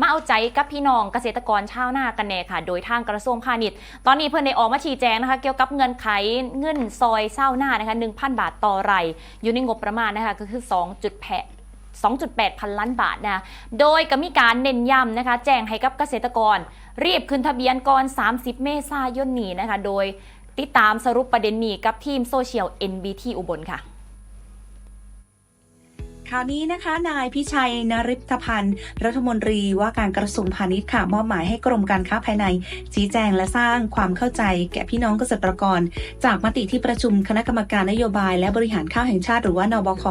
มาเอาใจกับพี่น้องเกษตรกรชาวนากันแน่ค่ะ โดยทางกระทรวงพาณิชย์ ตอนนี้เพิ่อนได้ออกมาชี้แจงนะคะ เกี่ยวกับเงินไขเงินซอยเศร้าหน้านะคะ1,000 บาทต่อไร่อยู่ในงบประมาณนะคะก็คือ 2.8 2.8 พันล้านบาทนะคะโดยก็มีการเน้นย้ำนะคะ แจ้งให้กับเกษตรกร รีบขึ้นทะเบียนก่อน 30 เมษายนนี้นะคะ โดยติดตามสรุปประเด็นนี้กับทีมโซเชียล NBT อุบลค่ะ คราวนี้นะคะ นายพิชัยนริพพันธ์ รัฐมนตรีว่าการกระทรวงพาณิชย์ค่ะมอบหมายให้กรมการค้าภายใน ชี้แจงและสร้างความเข้าใจ แก่พี่น้องเกษตรกร จากมติที่ประชุมคณะกรรมการนโยบาย และบริหารข้าวแห่งชาติหรือว่านบค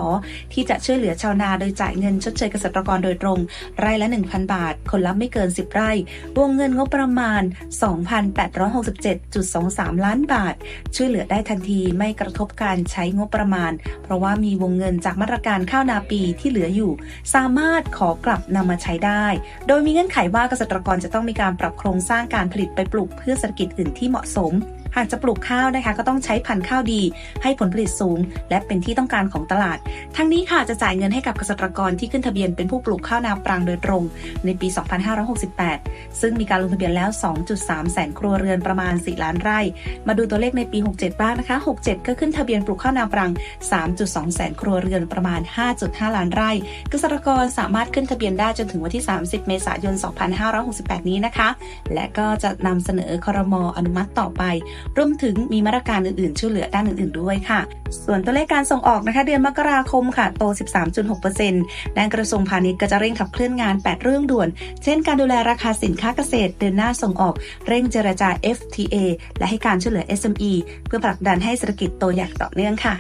ที่จะช่วยเหลือชาวนาโดยจ่ายเงินชดเชยเกษตรกรโดยตรง ไร่ละ 1,000 บาท คนละไม่เกิน 10 ไร่ วงเงินงบประมาณ 2,867.23 ล้านบาท ช่วยเหลือได้ทันทีไม่กระทบการใช้งบประมาณ เพราะว่ามีวงเงินจากมาตรการข้าวนาปีที่เหลืออยู่ สามารถขอกลับนำมาใช้ได้ โดยมีเงื่อนไขว่าเกษตรกรจะต้องมีการปรับโครงสร้างการผลิตไปปลูกพืชเศรษฐกิจอื่นที่เหมาะสม หากจะปลูกข้าวนะคะ ก็ต้องใช้พันธุ์ข้าวดี ให้ผลผลิตสูง และเป็นที่ต้องการของตลาด ทั้งนี้ค่ะจะจ่ายเงินให้กับเกษตรกรที่ขึ้นทะเบียนเป็นผู้ปลูกข้าวนาปรังโดยตรง ในปี 2568 ซึ่งมีการลงทะเบียนแล้ว 2.3 แสนครัวเรือนประมาณ 4 ล้านไร่ มาดูตัวเลขในปี 67 บ้างนะคะ 67 ก็ขึ้นทะเบียนปลูกข้าวนาปรัง3.2 แสนครัวเรือนประมาณ 5.5 ล้านไร่ เกษตรกรสามารถขึ้นทะเบียนได้จนถึงวันที่ 30 เมษายน 2568 นี้นะคะ และก็จะนำเสนอคอรมออนุมัติต่อไปรวมถึงมีมาตรการอื่นๆ ช่วยเหลือด้านอื่นๆด้วยค่ะ ส่วนตัวเลขการส่งออกนะคะเดือนมกราคมค่ะโต 13.6%ด้านกระทรวงพาณิชย์ก็จะเร่งขับเคลื่อนงาน 8 เรื่องด่วน เช่นการดูแลราคาสินค้าเกษตร เดินหน้าส่งออก เร่งเจรจา FTA และให้การช่วยเหลือ SME เพื่อผลักดันให้เศรษฐกิจโตอย่างต่อเนื่องค่ะ